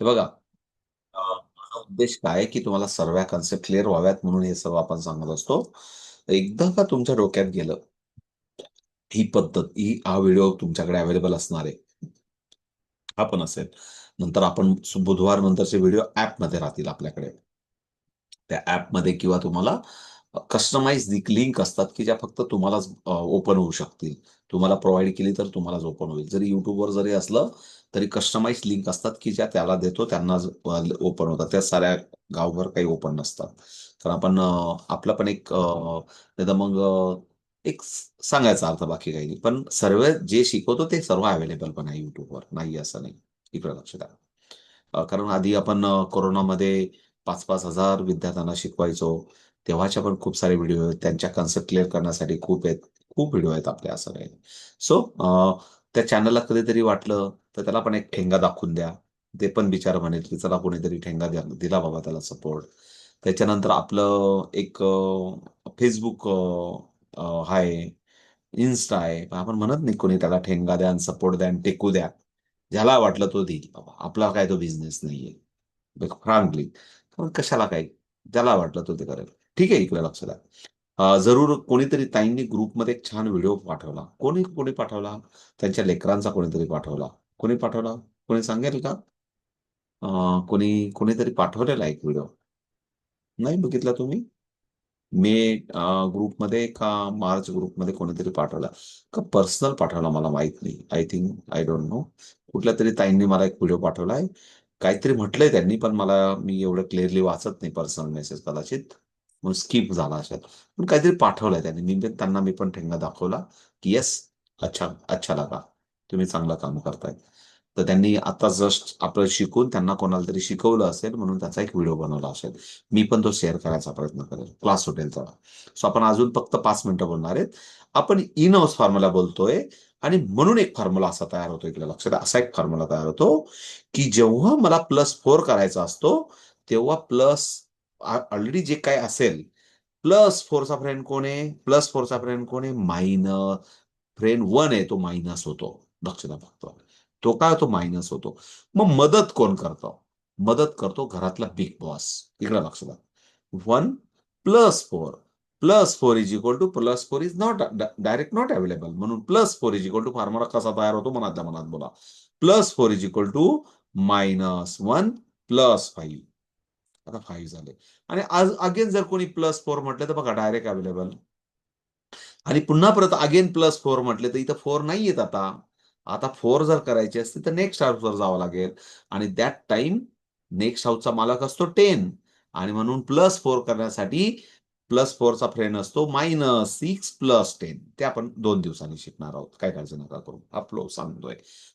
हे बघा माझा उद्देश काय आहे, की तुम्हाला सर्व कन्सेप्ट क्लिअर व्हाव्यात म्हणून हे सर्व आपण सांगत असतो. एकदा का तुमच्या डोक्यात गेलं, ही पद्धत, ही हा व्हिडिओ तुमच्याकडे अवेलेबल असणार आहे. हा पण असेल. नंतर आपण बुधवार नंतरचे व्हिडिओ ॲपमध्ये राहतील आपल्याकडे. त्या ॲपमध्ये किंवा तुम्हाला कस्टमाइज लिंक असतात, की ज्या फक्त तुम्हालाच ओपन होऊ शकतील. तुम्हाला प्रोव्हाइड केली तर तुम्हालाच ओपन होईल. जरी युट्यूबवर जरी असलं, तरी कस्टमाइज लिंक असतात, की ज्या त्याला देतो त्यांना ओपन होतात. त्या साऱ्या गावभर काही ओपन नसतात. तर आपण आपलं आपला पण एक नाही तर मग एक सांगायचा अर्थ बाकी काही नाही. पण सर्व जे शिकवतो ते सर्व अवेलेबल पण आहे युट्यूबवर नाही असं नाही. इकडे लक्ष द्या. कारण आधी आपण कोरोनामध्ये 5-5 हजार विद्यार्थ्यांना शिकवायचो. तेव्हाच्या पण खूप सारे व्हिडिओ आहेत. त्यांच्या कन्सेप्ट क्लिअर करण्यासाठी खूप आहेत. खूप व्हिडिओ आहेत आपले असं काही. सो त्या चॅनलला कधीतरी वाटलं, तर त्याला पण एक ठेंगा दाखवून द्या. ते पण विचार म्हणेल, की चला कोणीतरी ठेंगा द्या दिला बाबा त्याला सपोर्ट. त्याच्यानंतर आपलं एक फेसबुक आहे, इन्स्टा आहे. आपण म्हणत नाही कोणी त्याला ठेंगा द्या आणि सपोर्ट द्या आणि टेकू द्या. ज्याला वाटलं तो देईल बाबा. आपला काय तो बिझनेस नाहीये. फ्रँकली. मग कशाला काय? ज्याला वाटलं तो ते करेल. ठीक आहे, इकडे लक्ष द्या. जरूर कोणीतरी ताईंनी ग्रुपमध्ये एक छान व्हिडिओ पाठवला. कोणी कोणी पाठवला? त्यांच्या लेकरांचा कोणीतरी पाठवला. कोणी पाठवला? कोणी सांगेल का? कोणी कोणीतरी पाठवलेला एक व्हिडिओ. नाही बघितला तुम्ही? मे ग्रुपमध्ये का मार्च ग्रुपमध्ये कोणीतरी पाठवला. का पर्सनल पाठवला मला माहीत नाही. I think I don't know. कुठल्या तरी ताईंनी मला एक व्हिडिओ पाठवला आहे काहीतरी म्हटलंय त्यांनी, पण मला मी एवढं क्लिअरली वाचत नाही पर्सनल मेसेज कदाचित. म्हणून स्किप झाला असेल. पण काहीतरी पाठवलंय त्यांनी. मी त्यांना मी पण ठेंगा दाखवला, की "येस, अच्छा, अच्छा लगा. तुम्ही चांगलं काम करताय." तर त्यांनी आता जस्ट आपलं शिकून त्यांना कोणाला तरी शिकवलं असेल म्हणून त्याचा एक व्हिडिओ बनवला असेल. मी पण तो शेअर करायचा प्रयत्न करेल. क्लास सुटेल तेव्हा. सो आपण अजून फक्त पाच मिनिटं बोलणार आहेत. आपण इन हाऊस फॉर्म्युला बोलतोय आणि म्हणून एक फॉर्म्युला असा तयार होतो इकडे लक्षात असा एक फॉर्म्युला तयार होतो, की जेव्हा मला प्लस फोर करायचा असतो, तेव्हा प्लस ऑलरेडी जे काय असेल, प्लस फोरचा फ्रेंड कोण आहे? प्लस फोरचा फ्रेंड कोण आहे? मायनस फ्रेंड वन आहे तो मायनस होतो. लक्ष द्या फक्त. तो काय होतो? मायनस होतो. मग मदत कोण करतो मदत करतो घरातला बिग बॉस. इकडे लक्ष द्या. 1 +4 +4 is equal to plus four is not direct not available. म्हणून +4 इज इक्वल टू फॉर्म्युला कसा तयार होतो मनातल्या मनात बोला. Plus four is equal to -1 +5. आता फाईव्ह झाले. आणि आज अगेन जर कोणी प्लस फोर म्हटलं तर बघा डायरेक्ट अवेलेबल. आणि पुन्हा परत अगेन प्लस फोर म्हटले तर इथं 4 नाहीयेत आता. आता फोर जर करायची असते तर नेक्स्ट हाऊसवर जावं लागेल आणि दॅट टाइम नेक्स्ट हाऊसचा मालक असतो टेन आणि म्हणून प्लस फोर करण्यासाठी प्लस फोरचा फ्रेंड असतो -6 +10 ते आपण दोन दिवसांनी शिकणार आहोत. काही काळजी नका करू. आपलो सांगतोय.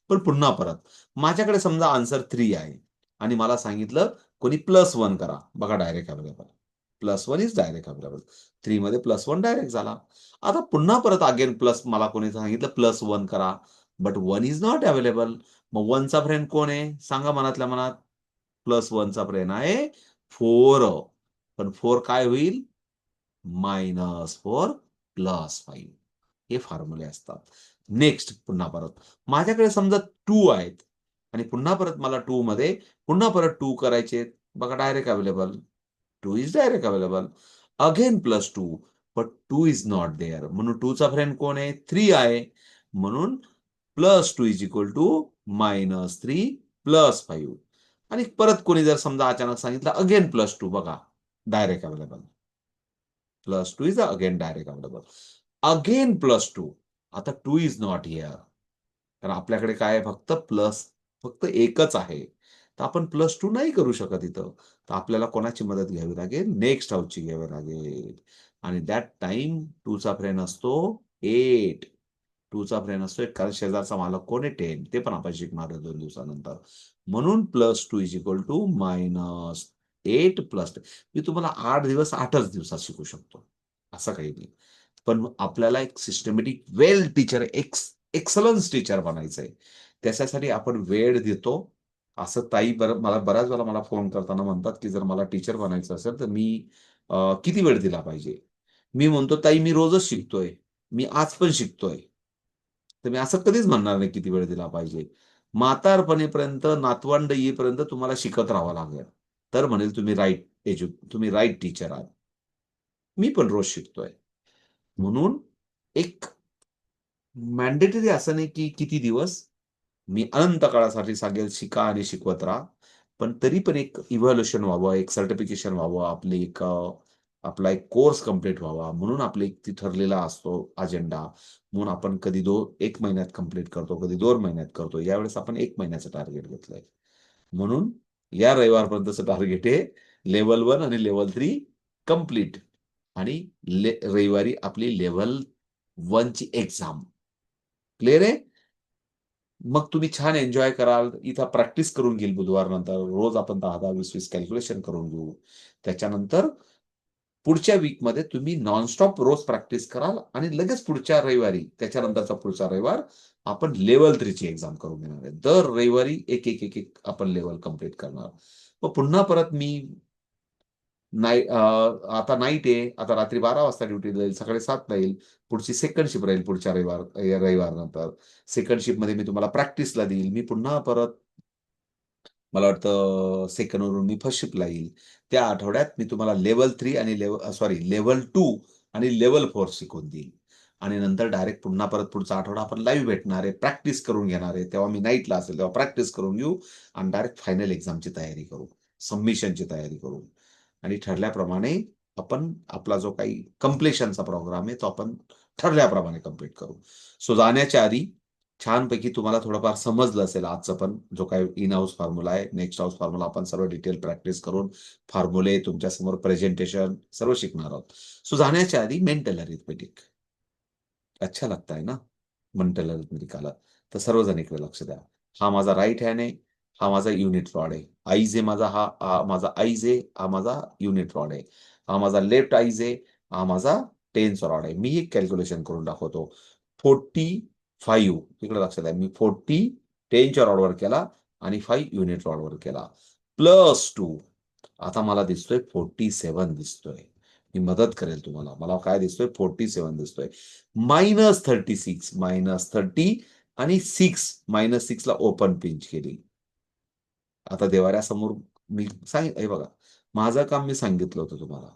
पण पुन्हा परत माझ्याकडे समजा आन्सर थ्री आहे आणि मला सांगितलं कोणी प्लस वन करा. बघा direct available. Plus one is direct available. Three मध्ये प्लस वन डायरेक्ट झाला. आता पुन्हा परत अगेन प्लस मला कोणी सांगितलं प्लस वन करा. But one is not available. मग 1 चा फ्रेंड कोण आहे? सांगा मनातल्या मनात. +1 चा फ्रेंड आहे फोर पण फोर काय होईल? -4 +5 हे फॉर्म्युले असतात. नेक्स्ट पुन्हा परत. माझ्याकडे समजा टू आहेत आणि पुन्हा परत मला टू मध्ये पुन्हा परत टू करायचे बघा direct available. Two is direct available. Again plus two but two is not there. म्हणून 2 चा फ्रेंड कोण आहे? थ्री आहे. म्हणून plus two is equal to -3 +5 आणि परत कोणी जर समजा अचानक सांगितलं अगेन प्लस टू बघा direct available. Plus two is again direct available. Again plus two आता टू इज नॉट हिअर. तर आपल्याकडे काय आहे फक्त प्लस फक्त एकच आहे. तर आपण प्लस टू नाही करू शकत इथं. तर आपल्याला कोणाची मदत घ्यावी लागेल? नेक्स्ट हाऊसची घ्यावी लागेल. आणि दॅट टाईम 2 चा फ्रेंड असतो 8. 2 चा फ्रेंड असतो कारण शेजारचा मालक कोण आहे? टेन ते पण आपण शिकणार आहे दोन दिवसानंतर. म्हणून plus two is equal to -8 +10. मी तुम्हाला आठ दिवस आठच दिवसात शिकू शकतो. असं काही नाही. पण आपल्याला एक systematic well teacher ex excellence teacher बनायचं आहे त्याच्यासाठी आपण वेळ देतो. असं ताई बर मला बऱ्याच वेळा मला फोन करताना म्हणतात, की जर मला टीचर बनायचं असेल तर मी किती वेळ दिला पाहिजे? मी म्हणतो, "ताई मी रोजच शिकतोय. मी आज पण शिकतोय." तर मी असं कधीच म्हणणार नाही किती वेळ दिला पाहिजे. म्हातारपणीपर्यंत नातवंड येईपर्यंत तुम्हाला शिकत राहावं लागेल तर म्हणेल तुम्ही राईट एज्यु तुम्ही राईट टीचर आहात मी पण रोज शिकतोय म्हणून एक मॅन्डेटरी असं नाही की किती दिवस मी अनंत काळासाठी सांगेल शिका आणि शिकवत राहा. पण तरी पण एक इव्हॅल्युएशन व्हावं एक सर्टिफिकेशन व्हावं आपली एक आपला एक कोर्स कंप्लीट व्हावा म्हणून आपले ती ठरलेला असतो अजेंडा म्हणून आपण कधी दो एक महिन्यात कंप्लीट करतो कधी दोन महिन्यात करतो. यावेळेस आपण एक महिन्याचं टार्गेट घेतलंय. म्हणून या रविवारपर्यंतचं टार्गेट आहे लेवल वन आणि लेवल थ्री कंप्लीट आणि रविवारी आपली लेवल वनची एक्झाम क्लिअर आहे? मग तुम्ही छान एन्जॉय कराल. इथं प्रॅक्टिस करून घेईल बुधवार नंतर. रोज आपण दहा दहा वीस वीस कॅल्क्युलेशन करून घेऊ. त्याच्यानंतर पुढच्या वीकमध्ये तुम्ही नॉनस्टॉप रोज प्रॅक्टिस कराल आणि लगेच पुढच्या रविवारी त्याच्यानंतरचा पुढचा रविवार आपण लेवल थ्रीची एक्झाम करून घेणार आहे. दर रविवारी एक एक एक एक आपण लेवल कंप्लीट करणार. मग पुन्हा परत मी नाईट आता नाईट आहे. आता रात्री बारा वाजता ड्युटी जाईल. सकाळी सातला येईल. पुढची सेकंड शिफ्ट राहील पुढच्या रविवार रविवार नंतर. सेकंड शिफ्टमध्ये मी तुम्हाला प्रॅक्टिसला देईल. मी पुन्हा परत मला वाटतं सेकंडवरून मी फर्स्ट शिफ्टला येईल. त्या आठवड्यात मी तुम्हाला लेवल थ्री आणि लेवल सॉरी लेवल टू आणि लेवल फोर शिकवून देईल. आणि नंतर डायरेक्ट पुन्हा परत पुढचा आठवडा आपण लाईव्ह भेटणार आहे. प्रॅक्टिस करून घेणार आहे. तेव्हा मी नाईटला असेल तेव्हा प्रॅक्टिस करून घेऊ. आणि डायरेक्ट फायनल एक्झामची तयारी करू. सबमिशनची तयारी करू. आणि ठरल्याप्रमाणे आपण आपला जो काही कम्प्लेशनचा प्रोग्राम आहे तो आपण ठरल्याप्रमाणे कंप्लीट करू. सो जाण्याच्या आधी छानपैकी तुम्हाला थोडंफार समजलं असेल आजचं पण जो काही इन हाऊस फॉर्म्युला आहे नेक्स्ट हाऊस फॉर्म्युला आपण सर्व डिटेल प्रॅक्टिस करून फॉर्म्युले तुमच्यासमोर प्रेझेंटेशन सर्व शिकणार आहोत. सो जाण्याच्या आधी मेंटल अरिथमेटिक अच्छा लागताय ना? मेंटल अरिथमेटिक आला. तर सर्वजण इकडे लक्ष द्या. हा माझा राईट हँड आहे. हा माझा युनिट रॉड आहे. आईज आहे माझा हा माझा आईज आहे हा माझा युनिट रॉड आहे. हा माझा लेफ्ट आईज आहे हा माझा टेन्स रॉड आहे. मी एक कॅल्क्युलेशन करून दाखवतो. फोर्टी फाईव्ह तिकडे लक्षात आहे. मी फोर्टी टेनच्या रॉडवर केला आणि फाईव्ह युनिट रॉडवर केला. प्लस टू आता मला दिसतोय फोर्टी सेवन दिसतोय. मी मदत करेल तुम्हाला. मला काय दिसतोय? फोर्टी सेवन दिसतोय. Minus thirty six minus thirty आणि सिक्स. मायनस सिक्सला ओपन पिंच केली. आता देवाऱ्यासमोर मी सांग हे बघा. माझं काम मी सांगितलं होतं तुम्हाला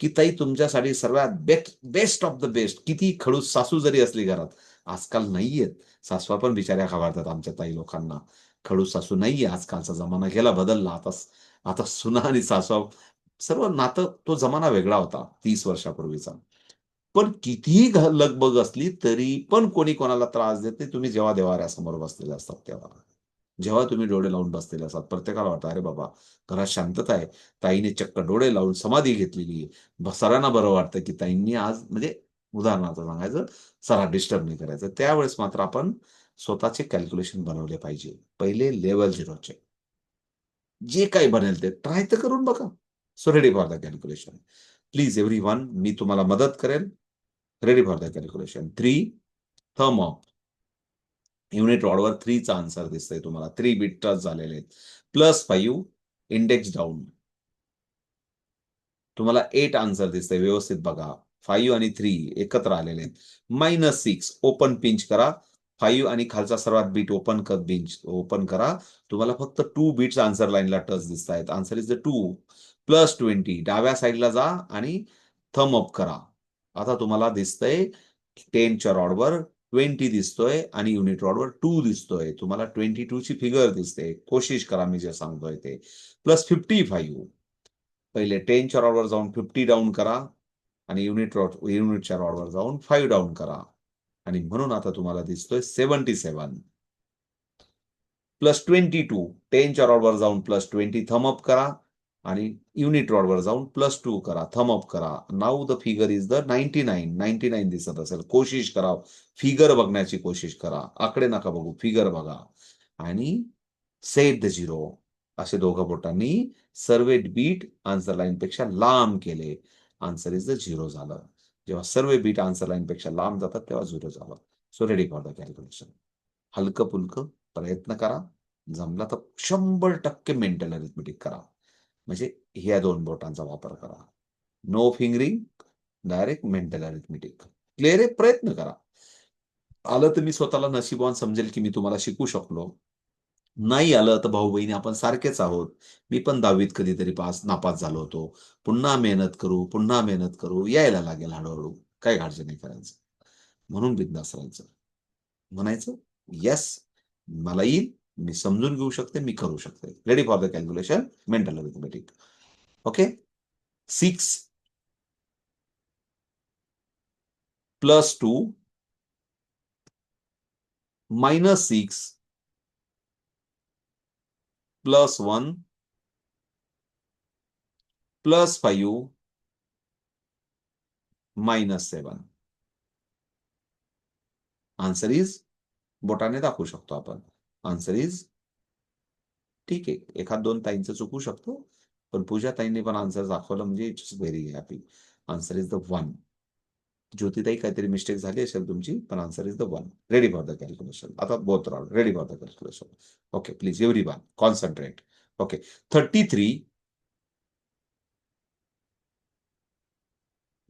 की ताई तुमच्यासाठी सर्वात best best of the best किती खडूस सासू जरी असली घरात आजकाल नाहीयेत. सासवा पण बिचाऱ्या खवाडतात आमच्या ताई लोकांना. खडूस सासू नाहीये आजकालचा जमाना गेला बदलला. आता आता सुना आणि सासवा सर्व नातं तो जमाना वेगळा होता तीस वर्षापूर्वीचा. पण कितीही लगबग असली तरी पण कोणी कोणाला त्रास देत नाही. तुम्ही जेव्हा देवाऱ्यासमोर बसलेले असतात तेव्हा. जेव्हा तुम्ही डोळे लावून बसलेले असतात प्रत्येकाला वाटतं अरे बाबा घरात शांतता आहे. ताईने चक्क डोळे लावून समाधी घेतलेली आहे. सरांना बरं वाटतं की ताईंनी आज म्हणजे उदाहरणार्थ सांगायचं सरा डिस्टर्ब नाही करायचं. त्यावेळेस मात्र आपण स्वतःचे कॅल्क्युलेशन बनवले पाहिजे. पहिले लेवल झिरोचे. जे काही बनेल ते ट्राय तर करून बघा. So ready for the calculation. Please everyone मी तुम्हाला मदत करेल ready for the calculation. Three thumb of unit रॉडवर थ्रीचा आन्सर दिसतंय तुम्हाला. थ्री बिट टच झालेले आहेत. प्लस फाईव्ह इंडेक्स डाऊन तुम्हाला एट आन्सर दिसतंय. व्यवस्थित बघा. फाईव्ह आणि थ्री एकत्र आलेले आहेत. मायनस सिक्स ओपन पिंच करा. फाईव्ह आणि खालचा सर्वात बीट ओपन कर बिंच ओपन करा. तुम्हाला फक्त टू बीट्स आन्सर लाईनला टच दिसत आहेत. Answer is the two plus twenty डाव्या साईडला जा आणि थम अप करा. आता तुम्हाला दिसतंय टेनच्या रॉडवर ट्वेंटी दिसतोय आणि युनिट रॉडवर टू दिसतोय. तुम्हाला ट्वेंटी टू ची फिगर दिसते. कोशिश करा मी जे सांगतोय ते. प्लस फिफ्टी फाईव्ह पहिले टेनच्या रॉडवर जाऊन फिफ्टी डाऊन करा आणि युनिट रॉड युनिटच्या रॉडवर जाऊन फाईव्ह डाऊन करा. आणि म्हणून आता तुम्हाला दिसतोय seventy seven plus twenty two टेनच्या रॉडवर जाऊन प्लस ट्वेंटी थमअप करा. आणि युनिट रॉडवर जाऊन प्लस टू करा थमअप करा. Now the figure is the ninety nine ninety nine दिसत असेल. कोशिश करा. फिगर बघण्याची कोशिश करा. आकडे नका बघू. फिगर बघा. आणि सेट द झिरो असे दोघं बोटांनी सर्वे बीट आन्सर लाईन पेक्षा लांब केले. आन्सर इज द झिरो झालं. जेव्हा सर्व बीट आन्सर लाईन पेक्षा लांब जातात तेव्हा झिरो झालं. So ready for the calculation हलकं पुलकं प्रयत्न करा. जमला तर शंभर टक्के मेंटल अरिथमेटिक करा. म्हणजे ह्या दोन बोटांचा वापर करा. No fingering direct mental arithmetic clear आहे? प्रयत्न करा. आलं तर मी स्वतःला नशिबवान समजेल की मी तुम्हाला शिकू शकलो. नाही आलं तर भाऊ बहिणी आपण सारखेच आहोत. मी पण दहावीत कधीतरी पास नापास झालो होतो. पुन्हा मेहनत करू पुन्हा मेहनत करू. यायला लागेल हळूहळू. काय काळजी नाही करायचं. म्हणून बिंदास राहायचं. म्हणायचं येस मला येईल. मी समजून घेऊ शकते मी करू शकते. Ready for the calculation mental arithmetic okay six plus two minus six plus one plus five minus seven answer is बोटाने दाखवू शकतो आपण. आन्सर इज ठीक आहे. एखाद दोन ताईंचं चुकू शकतो पण पूजा ताईंनी पण आन्सर दाखवलं म्हणजे it's very happy answer is the one ज्योतिताई काहीतरी मिस्टेक झाली असेल तुमची पण answer is the one ready for the calculation आता both round ready for the calculation okay please everyone concentrate okay thirty three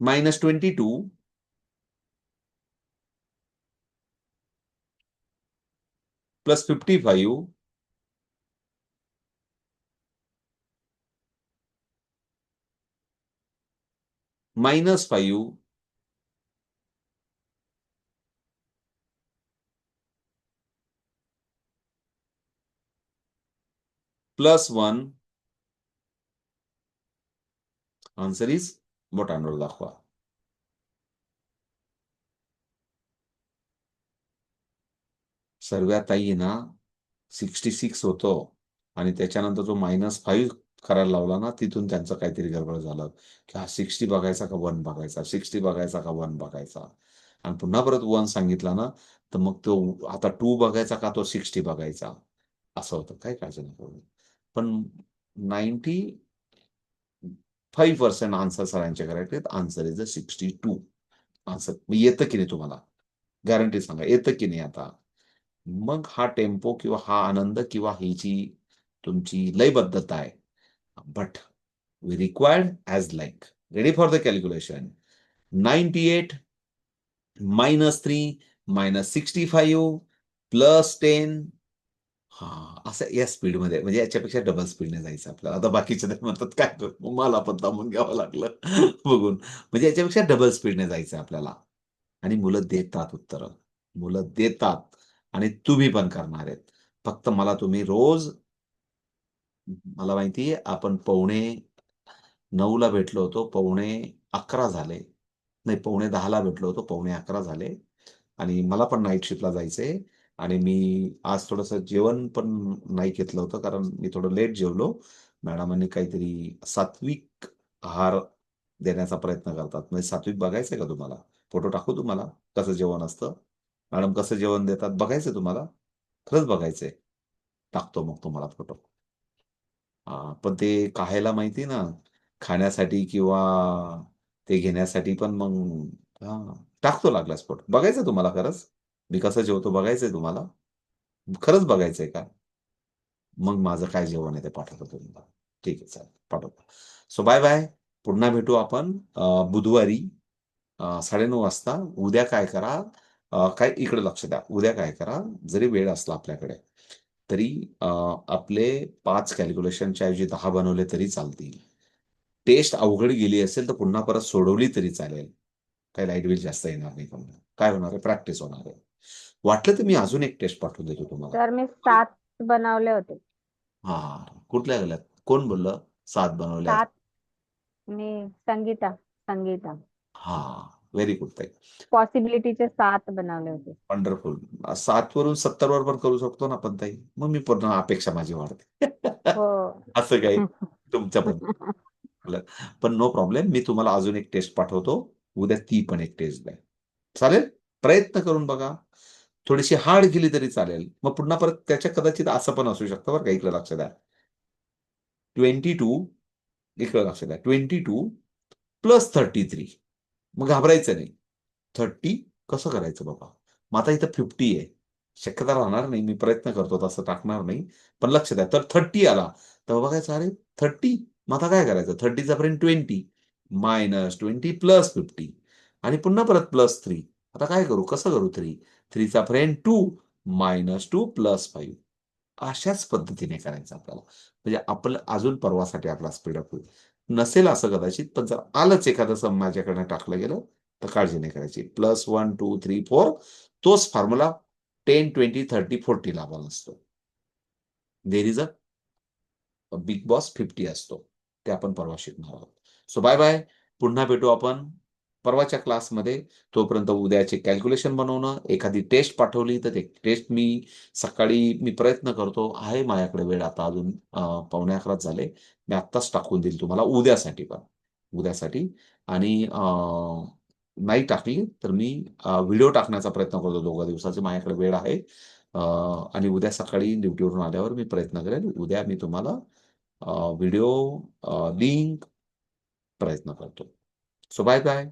minus 22 plus 55 minus 5 plus 1 answer is what? Botan Rollahua. सर्व्या ताई ना sixty six होतो आणि त्याच्यानंतर जो minus five करायला लावला ना तिथून त्यांचं काहीतरी गडबड झालं. की हा सिक्स्टी बघायचा का वन बघायचा? सिक्स्टी बघायचा का वन बघायचा? आणि पुन्हा परत वन सांगितला ना तर मग तो आता टू बघायचा का तो सिक्स्टी बघायचा? असं होतं. काय काळजी नाही पण नाईन्टी फाईव्ह पर्सेंट आन्सर सरांचे करेक्ट आहेत. Answer is a sixty two answer येतं की नाही तुम्हाला? गॅरंटी सांगा. येतं की नाही आता? मग हा टेम्पो किंवा हा आनंद किंवा ही जी तुमची लयबद्धता आहे but we required as like ready for the calculation ninety eight minus three minus sixty five plus ten हा असं या स्पीडमध्ये म्हणजे याच्यापेक्षा डबल स्पीडने जायचं आपल्याला. आता बाकीचे ते म्हणतात काय करू? मला पण थांबून घ्यावं लागलं बघून. म्हणजे याच्यापेक्षा डबल स्पीडने जायचं आपल्याला. आणि मुलं देतात उत्तरं. मुलं देतात. आणि तुम्ही पण करणार आहेत. फक्त मला तुम्ही रोज मला माहिती आहे आपण पवणे नऊला भेटलो होतो पवणे अकरा झाले. नाही पवणे दहाला भेटलो होतो पवणे अकरा झाले. आणि मला पण नाईट शिफ्टला जायचंय. आणि मी आज थोडंसं जेवण पण नाही घेतलं होतं कारण मी थोडं लेट जेवलो. मॅडमांनी काहीतरी सात्विक आहार देण्याचा प्रयत्न करतात. म्हणजे सात्विक बघायचंय का तुम्हाला? फोटो टाकू तुम्हाला? कसं जेवण असतं? मॅडम कसं जेवण देतात बघायचंय तुम्हाला? खरंच बघायचंय. टाकतो मग तुम्हाला फोटो. हा पण ते खायला माहिती ना खाण्यासाठी किंवा ते घेण्यासाठी पण मग हा टाकतो लागलास फोटो बघायचं तुम्हाला खरंच. मी कसं जेवतो बघायचंय तुम्हाला. खरंच बघायचंय का? मग माझं काय जेवण आहे ते पाठवतो तुम्हाला. ठीक आहे चालेल. पाठवतो. सो बाय बाय पुन्हा भेटू आपण बुधवारी साडेनऊ वाजता. उद्या काय करा? काय इकडे लक्ष द्या. उद्या काय करा जरी वेळ असला आपल्याकडे तरी आपले पाच कॅल्क्युलेशनच्या ऐवजी दहा बनवले तरी चालतील. टेस्ट अवघड गेली असेल तर पुन्हा परत सोडवली तरी चालेल. काही लाइट बिल जास्त येणार नाही तुम्हाला काय होणार आहे? प्रॅक्टिस होणार आहे. वाटलं तर मी अजून एक टेस्ट पाठवून देतो तुम्हाला. तर मी सात बनवले होते. हा कुठल्या गेल्यात कोण बोललं? सात बनवल्या सात. मी संगीता संगीता. हा. व्हेरी गुड ताई पॉसिबिलिटीचे सात बनवले होते. वंडरफुल सात वरून सत्तर वर पण करू शकतो ना आपण ताई. मग मी पूर्ण अपेक्षा माझी वाढते. हो. असं काही तुमच्या पण. पण नो प्रॉब्लेम मी तुम्हाला अजून एक टेस्ट पाठवतो. उद्या ती पण एक टेस्ट द्या. चालेल? प्रयत्न करून बघा. थोडीशी हार्ड गेली तरी चालेल. मग पुन्हा परत त्याच्या कदाचित असं पण असू शकतं बरं का. इकडे लक्ष द्या. ट्वेंटी टू इकडे लक्ष द्या. Twenty two plus thirty three मग घाबरायचं नाही. थर्टी कसं करायचं बाबा? मग आता इथं फिफ्टी आहे. शक्यता राहणार नाही. मी प्रयत्न करतो तसं टाकणार नाही. पण लक्ष द्या. तर थर्टी आला. तर बाबा काय अरे थर्टी. मग आता काय करायचं? थर्टीचा पर्यंत twenty minus twenty plus fifty आणि पुन्हा परत प्लस थ्री आता काय करू? कसं करू three थ्रीचा friend two minus two plus five अशाच पद्धतीने करायचं आपल्याला. म्हणजे आपलं अजून परवासाठी आपला स्पीडअप होईल. नसेल असं कदाचित पण जर आलंच एखादं सम माझ्याकडनं टाकलं गेलं तर काळजी नाही करायची. Plus one two three four तोच formula ten twenty thirty forty लावायला असतो. There is a big boss fifty असतो. ते आपण परवा शिकणार आहोत. सो बाय बाय पुन्हा भेटू आपण. परवाच्या क्लासमध्ये तोपर्यंत उद्याचे कॅल्क्युलेशन बनवणं एखादी टेस्ट पाठवली तर ते टेस्ट मी सकाळी मी प्रयत्न करतो. आहे माझ्याकडे वेळ आता अजून पावणे अकराच झाले. मी आत्ताच टाकून देईल तुम्हाला उद्यासाठी पण. उद्यासाठी. आणि नाही टाकली तर मी व्हिडिओ टाकण्याचा प्रयत्न करतो. दोघा दिवसाचे माझ्याकडे वेळ आहे. आणि उद्या सकाळी ड्युटीवरून आल्यावर मी प्रयत्न करेन उद्या मी तुम्हाला व्हिडिओ लिंक प्रयत्न करतो. सो बाय बाय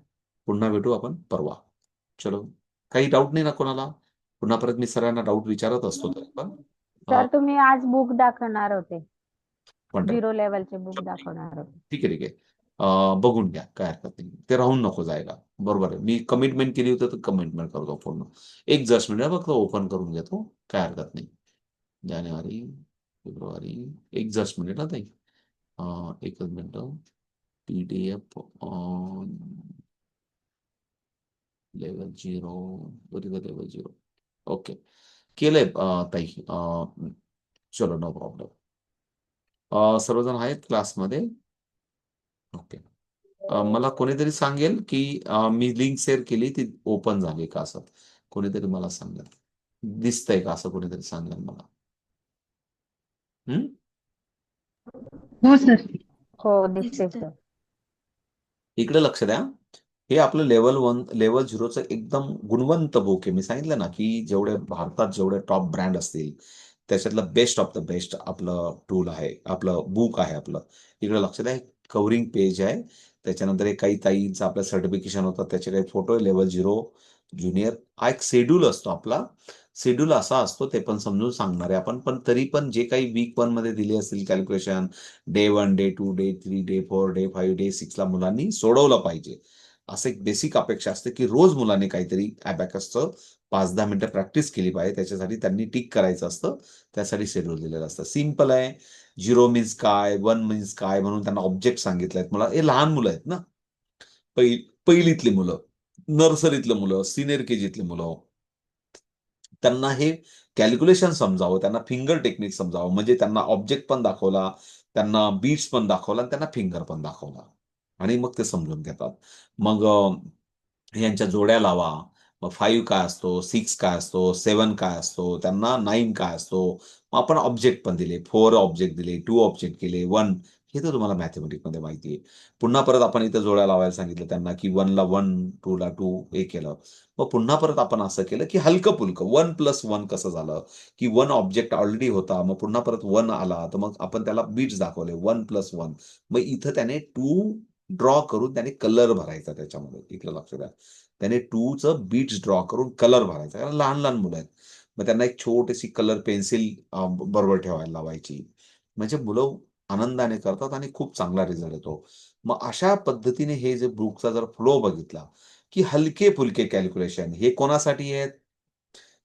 पुन्हा भेटू आपण परवा. चलो काही डाऊट नाही ना कोणाला? पुन्हा परत मी सगळ्यांना डाऊट विचारत असतो तरी पण. सर तुम्ही आज बुक दाखवणार होते. झिरो लेवलचे बुक दाखवणार होते. ठीक आहे ठीक आहे. बघून घ्या काय हरकत नाही. ते राहून नको जायला. बरोबर आहे. मी कमिटमेंट केली होती तर कमिटमेंट करतो पूर्ण. एक जस्ट मिनिट फक्त ओपन करून घेतो. काय हरकत नाही. जानेवारी फेब्रुवारी एक जस्ट मिनिट हा ताई. एकच minute. P D F level zero level zero okay केलंय ताई अं, चलो नो प्रॉब्लेम सर्वजण आहेत क्लासमध्ये? ओके अं, मला कोणीतरी सांगेल की मी लिंक शेअर केली ती ओपन झाली का असं? कोणीतरी मला सांगेल. दिसतंय का असं कोणीतरी सांगेल मला? हम्म? हो सर हो दिसते दिसतंय. सर इकडे लक्ष द्या. हे आपलं लेवल वन लेवल झिरोचं एकदम गुणवंत बुक आहे. मी सांगितलं ना की जेवढे भारतात जेवढे टॉप ब्रँड असतील त्याच्यातलं बेस्ट ऑफ द बेस्ट आपलं टूल आहे आपलं बुक आहे आपलं. इकडे लक्षात आहे कव्हरिंग पेज आहे. त्याच्यानंतर एक काही ताईंचं आपलं सर्टिफिकेशन होतं त्याचे काही फोटो लेवल झिरो ज्युनियर हा एक शेड्यूल असतो आपला. शेड्यूल असा असतो ते पण समजून सांगणार आहे आपण. पण तरी पण जे काही वीक वनमध्ये दिले असतील calculation day one day two day three day four day five day सिक्सला मुलांनी सोडवलं पाहिजे. असं एक बेसिक अपेक्षा असते की रोज मुलांनी काहीतरी अबॅकसचं पाच दहा मिनिटं प्रॅक्टिस केली पाहिजे. त्याच्यासाठी त्यांनी टिक करायचं असतं. त्यासाठी शेड्यूल दिलेलं असतं. सिंपल आहे. झिरो मीन्स काय? वन मीन्स काय? म्हणून त्यांना ऑब्जेक्ट सांगितले आहेत. मला हे लहान मुलं आहेत ना. पहि पहिलीतली मुलं. नर्सरीतली मुलं. सिनियर के जीतली मुलं. त्यांना हे कॅल्क्युलेशन समजावं. त्यांना फिंगर टेक्निक समजावं. म्हणजे त्यांना ऑब्जेक्ट पण दाखवला. त्यांना बीट्स पण दाखवला. आणि त्यांना फिंगर पण दाखवला. आणि मग ते समजून घेतात. मग यांच्या जोड्या लावा. मग फाईव्ह काय असतो? सिक्स काय असतो? सेवन काय असतो? त्यांना नाईन काय असतो? मग आपण ऑब्जेक्ट पण दिले. फोर ऑब्जेक्ट दिले. टू ऑब्जेक्ट केले. वन हे तर तुम्हाला मॅथमॅटिकमध्ये माहिती आहे. पुन्हा परत आपण इथं जोड्या लावायला सांगितलं त्यांना की वनला वन टूला टू हे केलं. मग पुन्हा परत आपण असं केलं की हलकं पुलकं वन प्लस वन कसं झालं? की वन ऑब्जेक्ट ऑलरेडी होता. मग पुन्हा परत वन आला. तर मग आपण त्याला बीट्स दाखवले. वन प्लस वन मग इथं त्याने टू ड्रॉ करून त्याने कलर भरायचा त्याच्यामध्ये. इकडं लक्ष द्या. त्याने टूचं बीट्स ड्रॉ करून कलर भरायचा. कारण लहान लहान मुलं आहेत. मग त्यांना एक छोटीशी कलर पेन्सिल बरोबर ठेवायला लावायची. म्हणजे मुलं आनंदाने करतात आणि खूप चांगला रिझल्ट येतो. मग अशा पद्धतीने हे जे बुकचा जर फ्लो बघितला की हलके फुलके कॅल्क्युलेशन हे कोणासाठी आहेत?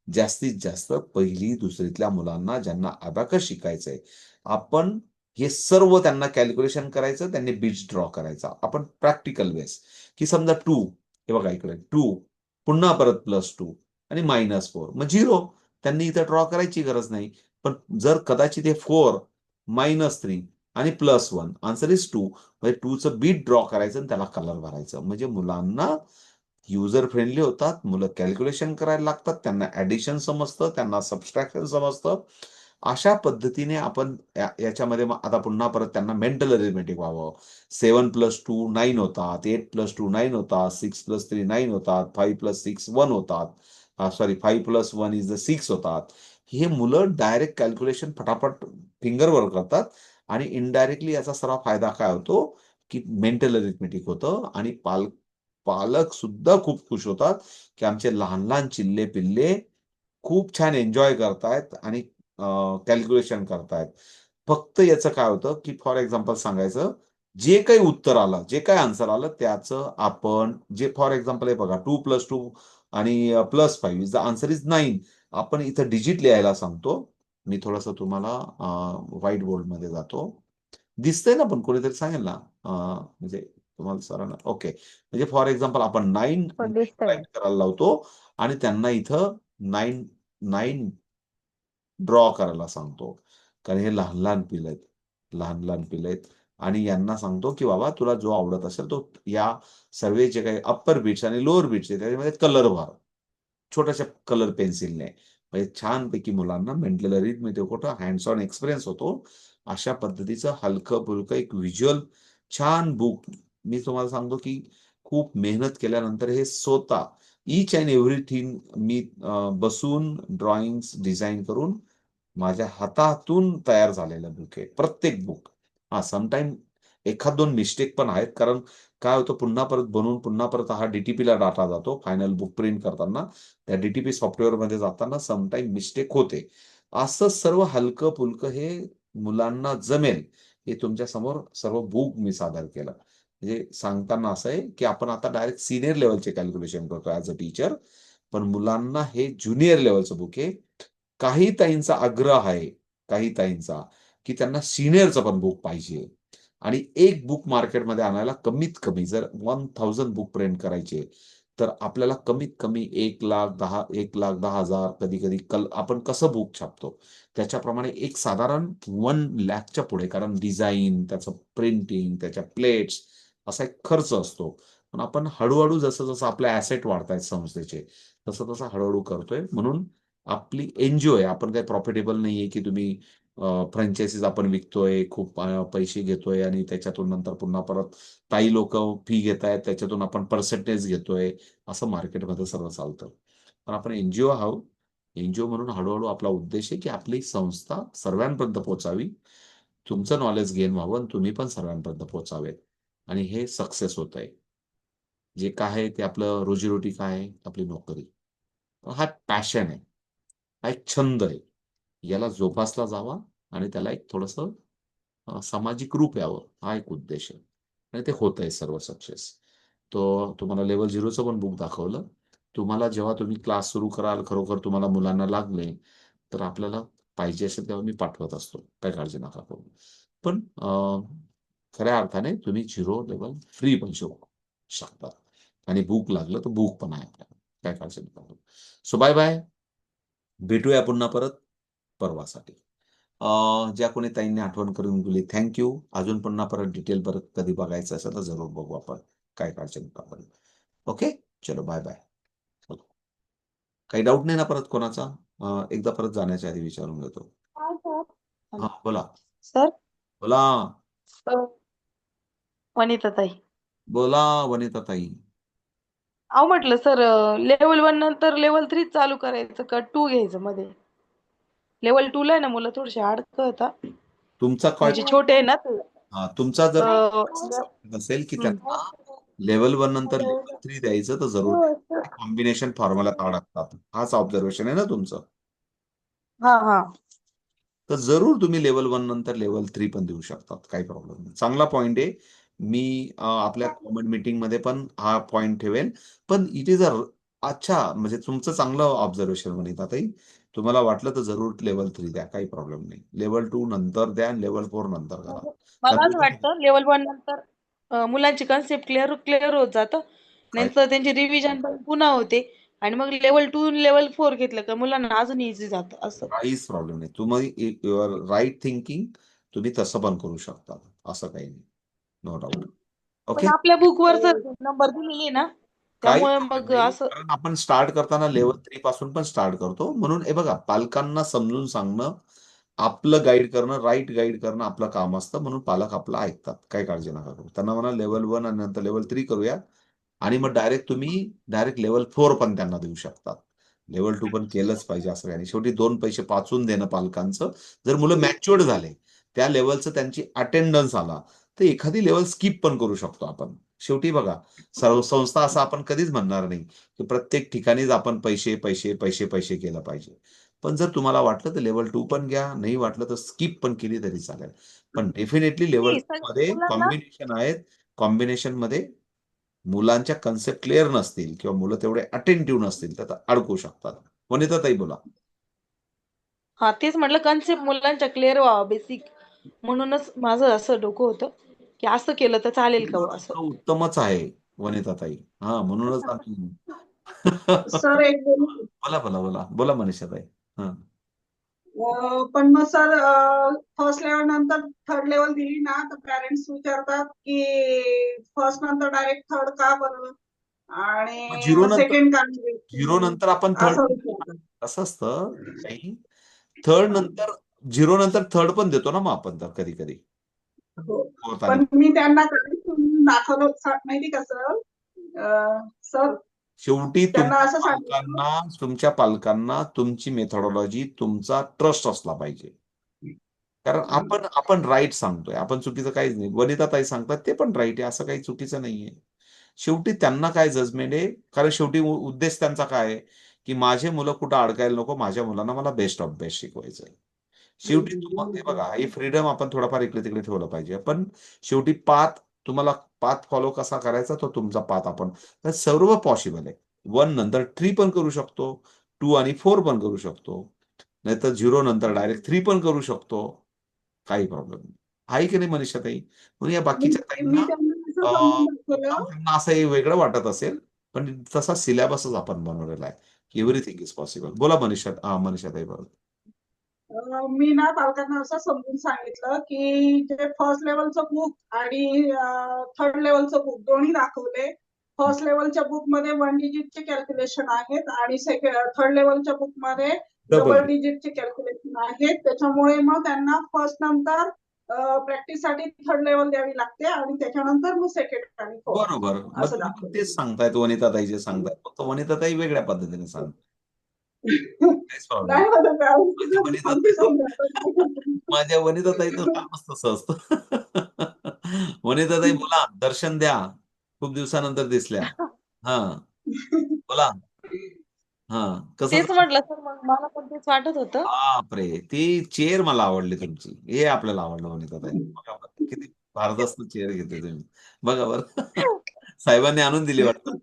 जास्तीत जास्त पहिली दुसरीतल्या मुलांना ज्यांना अबॅकस शिकायचंय. आपण हे सर्व त्यांना कॅल्क्युलेशन करायचं त्यांनी बीट्स ड्रॉ करायचा. आपण प्रॅक्टिकल वेस की समजा टू हे बघा इकडे. टू पुन्हा परत प्लस टू आणि मायनस फोर मग झिरो त्यांनी इथं ड्रॉ करायची गरज नाही. पण जर कदाचित हे फोर मायनस थ्री आणि plus one answer is two म्हणजे टूचं बीट ड्रॉ करायचं आणि त्याला कलर भरायचं. म्हणजे मुलांना युजर फ्रेंडली होतात मुलं कॅल्क्युलेशन करायला लागतात त्यांना ऍडिशन समजतं त्यांना सबस्ट्रॅक्शन समजतं. अशा पद्धतीने आपण याच्यामध्ये मग आता पुन्हा परत त्यांना मेंटल अरिथमेटिक व्हावं. सेवन प्लस टू नाईन होतात एट प्लस टू नाईन होतात सिक्स प्लस थ्री नाईन होतात फाईव्ह प्लस सिक्स वन होतात. Sorry five plus one is the six होतात. हे मुलं डायरेक्ट कॅल्क्युलेशन फटाफट फिंगरवर करतात आणि इनडायरेक्टली याचा सर्व फायदा काय होतो? की मेंटल अरिथमेटिक होतं आणि पाल पालक सुद्धा खूप खुश होतात की आमचे लहान लहान चिल्ले पिल्ले खूप छान एन्जॉय करतायत आणि कॅल्क्युलेशन करतायत. फक्त याचं काय होतं की फॉर एक्झाम्पल सांगायचं जे काही उत्तर आलं जे काही आन्सर आलं त्याचं आपण जे फॉर एक्झाम्पल हे बघा टू प्लस टू आणि plus five the answer is nine आपण इथं डिजिट लिहायला सांगतो. मी थोडंसं तुम्हाला व्हाईट बोर्डमध्ये जातो. दिसतंय ना पण कोणीतरी सांगेल ना? म्हणजे तुम्हाला सरांना. ओके म्हणजे फॉर एक्झाम्पल आपण नाईन हो करायला लावतो आणि त्यांना इथं नाईन नाईन ड्रॉ करायला सांगतो. कारण हे लहान लहान पिलं आहेत. लहान लहान पिलं आहेत. आणि यांना सांगतो की बाबा तुला जो आवडत असेल तो या सर्व जे काही अप्पर बीट्स आणि लोअर बीट्स आहेत त्याच्यामध्ये कलर भर छोट्याशा कलर पेन्सिलने म्हणजे छानपैकी मुलांना मेंटलमध्ये कुठं हँड्स ऑन एक्सपिरियन्स होतो. अशा पद्धतीचं हलकं फुलकं एक व्हिज्युअल छान बुक मी तुम्हाला सांगतो की खूप मेहनत केल्यानंतर हे स्वतः इच अँड एव्हरीथिंग मी बसून ड्रॉइंग्स डिझाईन करून माझ्या हातातून तयार झालेलं बुक आहे. प्रत्येक बुक हा समटाईम एखाद दोन मिस्टेक पण आहेत. कारण काय होतं पुन्हा परत बनवून पुन्हा परत हा डीटीपीला ला डाटा जातो. फायनल बुक प्रिंट करताना त्या डीटीपी सॉफ्टवेअरमध्ये जाताना समटाईम मिस्टेक होते. असं सर्व हलकं फुलकं हे मुलांना जमेल हे तुमच्यासमोर सर्व बुक मी सादर केलं. म्हणजे सांगताना असं आहे की आपण आता डायरेक्ट सिनियर लेवलचे कॅल्क्युलेशन करतो ऍज अ टीचर पण मुलांना हे ज्युनियर लेवलचं बुक आहे काही ताईंचा आग्रह आहे काही ताईंचा की त्यांना सिनियरचं पण बुक पाहिजे. आणि एक बुक मार्केटमध्ये आणायला कमीत कमी जर वन थाउजंड बुक प्रिंट करायचे तर आपल्याला कमीत कमी एक लाख दहा एक लाख दहा हजार कधी कधी कल आपण कसं बुक छापतो? त्याच्याप्रमाणे एक साधारण वन लॅकच्या पुढे कारण डिझाईन त्याचं प्रिंटिंग त्याच्या प्लेट्स असा एक खर्च असतो. पण आपण हळूहळू जसं जसं आपले ॲसेट वाढतायत संस्थेचे तसं तसं हळूहळू करतोय. म्हणून आपली एनजीओ आहे. आपण काही प्रॉफिटेबल नाहीये की तुम्ही फ्रँचायसीज आपण विकतोय खूप पैसे घेतोय आणि त्याच्यातून नंतर पुन्हा परत काही लोक फी घेत आहेत त्याच्यातून आपण पर्सेंटेज घेतोय असं मार्केटमध्ये सर्व चालतं. पण आपण एनजीओ आहोत. एनजीओ म्हणून हळूहळू आपला उद्देश आहे की आपली संस्था सर्वांपर्यंत पोहोचावी. तुमचं नॉलेज गेन व्हावं आणि तुम्ही पण सर्वांपर्यंत पोहोचावेत. आणि हे सक्सेस होत आहे. जे काय आहे ते आपलं रोजीरोटी काय आहे? आपली नोकरी. हा पॅशन आहे. हा एक छंद आहे. याला जोपासला जावा आणि त्याला एक थोडस सामाजिक रूप यावं. हा एक उद्देश आहे. आणि ते होत आहे सर्व सक्सेस तो तुम्हाला लेवल झिरोचं पण बुक दाखवलं. तुम्हाला जेव्हा तुम्ही क्लास सुरू कराल खरोखर तुम्हाला मुलांना लागले तर आपल्याला पाहिजे असेल तेव्हा मी पाठवत असतो. काही काळजी नका करू. पण खऱ्या अर्थाने तुम्ही झिरो लेवल फ्री पण शिकू शकता. आणि बुक लागलं तर बुक पण आहे आपल्याला. काय करू. सो बाय बाय भेटूया पुन्हा परत परवासाठी. ज्या कोणी ताईंनी आठवण करून दिली थँक्यू अजून पुन्हा परत डिटेल परत कधी बघायचं असेल तर जरूर बघू आपण. काय नका आपण ओके चलो बाय बाय काही डाऊट नाही ना परत कोणाचा? एकदा परत जाण्याच्या आधी विचारून घेतो. हा बोला. सर? बोला. वनिता ताई बोला वनिता ताई अहो म्हटलं सर लेवल वन नंतर लेवल थ्री चालू करायचं का? टू घ्यायचं मध्ये. लेवल टू ला आहे ना मुलं थोडेसे अडकता तुमचा कॉल म्हणजे छोटे आहे ना ते. हा तुमचा जर अं, असेल की त्यांना लेवल वन नंतर लेवल थ्री द्यायचं तर जरूर. कॉम्बिनेशन फॉर्म्युला लागतात हाच ऑब्झर्वेशन आहे ना तुमचं. हा हा. तर जरूर तुम्ही लेवल वन नंतर लेवल थ्री पण देऊ शकतात. काही प्रॉब्लेम नाही. चांगला पॉइंट आहे. मी आपल्या कॉमन मीटिंगमध्ये पण हा पॉइंट ठेवेल पण इट इज अ अच्छा म्हणजे तुमचं चांगलं ऑब्झर्वेशन म्हणत ताई. तुम्हाला वाटलं तर जरूर लेवल थ्री द्या काही प्रॉब्लेम नाही. लेवल टू नंतर द्या लेवल फोर नंतर करा. मला असं वाटतं लेवल वन नंतर मुलांची कन्सेप्ट क्लिअर क्लिअर होत जातं. नंतर त्यांची रिव्हिजन पुन्हा होते. आणि मग लेवल टू लेवल फोर घेतलं का मुलांना अजून इझी जातं असं. काहीच प्रॉब्लेम नाही. तुम्ही युअर राईट थिंकिंग तुम्ही तसं पण करू शकता. असं काही नाही. नो डाऊट ओके आपल्या बुकवर नंबर दिलेली ना त्यामुळे मग. असं कारण आपण स्टार्ट करताना लेवल थ्री पासून पण स्टार्ट करतो. म्हणून हे बघा पालकांना समजून सांगणं आपलं गाईड करणं राईट गाईड करणं आपलं काम असतं. म्हणून पालक आपलं ऐकतात. काही काळजी नका करू. त्यांना म्हणा लेवल वन आणि नंतर लेवल थ्री करूया. आणि मग डायरेक्ट तुम्ही डायरेक्ट लेवल फोर पण त्यांना देऊ शकतात. लेवल टू पण केलंच पाहिजे असं नाही शेवटी दोन पैसे पाचून देणं पालकांचं. जर मुलं मॅच्युअर्ड झाले त्या लेवलचं त्यांची अटेंडन्स आला तर एखादी लेवल स्किप पण करू शकतो आपण. शेवटी बघा सर्व संस्था असं आपण कधीच म्हणणार नाही की प्रत्येक ठिकाणीच आपण पैसे पैसे पैसे पैसे केलं पाहिजे. पण जर तुम्हाला वाटलं तर लेवल टू पण घ्या नाही वाटलं तर स्किप पण केली तरी चालेल. पण डेफिनेटली लेवलमध्ये कॉम्बिनेशन आहेत. कॉम्बिनेशनमध्ये मुलांच्या कन्सेप्ट क्लिअर नसतील किंवा मुलं तेवढे अटेंटिव्ह नसतील तर अडकू शकतात. वनिता ताई बोला. हा तेच म्हटलं कन्सेप्ट मुलांच्या क्लिअर व्हावा बेसिक म्हणूनच माझं असं डोकं होतं की असं केलं तर चालेल का असं? उत्तमच आहे वनिताताई. हा म्हणूनच आम्ही सर एक बोलू बोला बोला. बोला हा. अं, पण मग सर फर्स्ट लेवल नंतर थर्ड लेवल दिली ना तर पॅरेंट्स विचारतात की फर्स्ट नंतर डायरेक्ट थर्ड का बरं? आणि सेकंड का? झिरो नंतर आपण थर्ड असं असतं थर्ड नंतर झिरो नंतर थर्ड पण देतो ना मग आपण तर कधी कधी. हो. पण मी त्यांना दाखवलं माहिती सर? शेवटी पालकांना तुमच्या पालकांना तुमची मेथोडॉलॉजी तुमचा ट्रस्ट असला पाहिजे. कारण आपण आपण राईट सांगतोय. आपण चुकीचं काहीच नाही. वनिताताई सांगतात ते पण राईट आहे. असं काही चुकीचं नाहीये. शेवटी त्यांना काय जजमेंट आहे? कारण शेवटी उद्देश त्यांचा काय आहे? की माझे मुलं कुठं अडकायला नको माझ्या मुलांना मला बेस्ट ऑफ बेस्ट शिकवायचं आहे शेवटी तुम्हाला ते बघा ही फ्रीडम आपण थोडाफार इकडे तिकडे ठेवलं पाहिजे. पण शेवटी पाथ तुम्हाला पाथ फॉलो कसा करायचा तो तुमचा पाथ आपण. सर्व पॉसिबल आहे. वन नंतर थ्री पण करू शकतो. टू आणि फोर पण करू शकतो. नाहीतर झिरो नंतर डायरेक्ट थ्री पण करू शकतो. काही प्रॉब्लेम नाही. आहे की नाही मनीषा ताई? म्हणून या बाकीच्या ताईंना त्यांना असं हे वेगळं वाटत असेल पण तसा सिलेबसच आपण बनवलेला आहे. एव्हरीथिंग इज पॉसिबल बोला मनीषा हा मनीषा ताई बरोबर मी ना पालकांना असं समजून सांगितलं की जे फर्स्ट लेवलचं बुक आणि थर्ड लेवलचं बुक दोन्ही दाखवले. फर्स्ट लेवलच्या बुकमध्ये वन डिजिटचे कॅल्क्युलेशन आहेत आणि सेकंड थर्ड लेवलच्या बुकमध्ये डबल डिजिटचे कॅल्क्युलेशन आहेत. त्याच्यामुळे मग त्यांना फर्स्ट नंतर प्रॅक्टिससाठी थर्ड लेवल द्यावी लागते आणि त्याच्यानंतर मग सेकंड बरोबर. असं. तेच सांगतायत वनिताताई जे सांगतायत फक्त वनिताताई वेगळ्या पद्धतीने सांगतात काहीच प्रॉब्लेम माझ्या. माझ्या वनिताताईचं कामच तसं असतं वनिताताई बोला दर्शन द्या. खूप दिवसानंतर दिसल्या. हा. बोला. हा कसं तेच म्हटलं सर मग मला पण तेच वाटत होतं. बापरे ती चेअर मला आवडली तुमची. हे आपल्याला आवडलं वनिताताई किती भारदस्त चेअर घेते तुम्ही. बघा बरं. साहेबांनी आणून दिली वाटतं.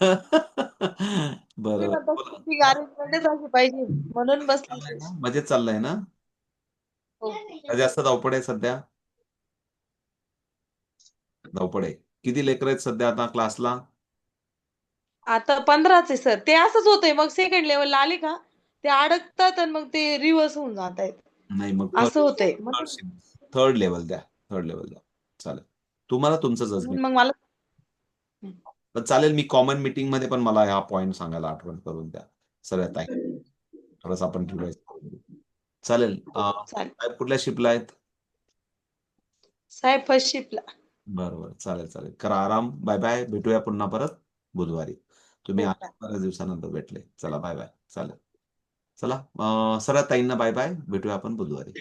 बरं. पाहिजे. म्हणून ना? मजेत चाललंय ना? हो. जास्त धावपळ आहे सध्या. धावपळ आहे. किती लेकर आहेत सध्या आता क्लासला आता पंधराच आहे सर. ते असंच होतंय. मग सेकंड लेवलला आले का ते अडकतात आणि मग ते रिव्हर्स होऊन जात आहेत नाही मग असं होतंय. थर्ड लेवल द्या. थर्ड लेवल द्या. चालेल. तुम्हाला तुमचं मग मला पण चालेल मी कॉमन मीटिंगमध्ये पण मला हा पॉइंट सांगायला आठवण करून द्या. सगळ्या ताई. थोडंसं आपण चालेल. साहेब कुठल्या शिपला आहेत? साहेब फर्स्ट शिपला बरं बरं चालेल चालेल. करा आराम. बाय बाय भेटूया पुन्हा परत बुधवारी. तुम्ही हो, बऱ्याच दिवसानंतर भेटले. चला बाय बाय चालेल. चला. सगळ्या ताईंना बाय बाय भेटूया आपण बुधवारी.